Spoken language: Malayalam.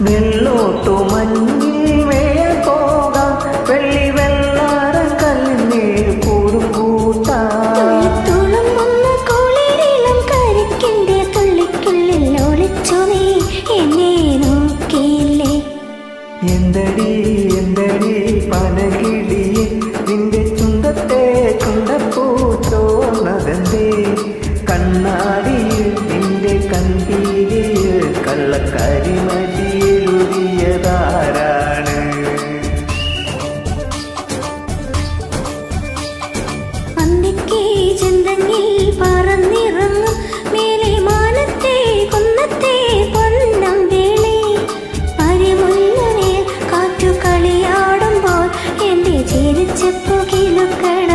വെള്ളോട്ടു മഞ്ഞിൽ മേൽ പോകാം. വെള്ളി വെള്ളാറ കല്ലിൽ കൂടും കൂട്ടാളും കോളിലും കരിക്കിന്റെ തുള്ളിക്കുള്ളിൽ ഒളിച്ചു നീ. എന്നെ നോക്കിയില്ലേ? എന്തടി എന്തടി ചോർന്നതെന്തേ കണ്ണാടിയിൽ നിന്റെ കണ്ടീരിയിൽ എന്റെ ചിരിച്ചപ്പു കിലുക്കട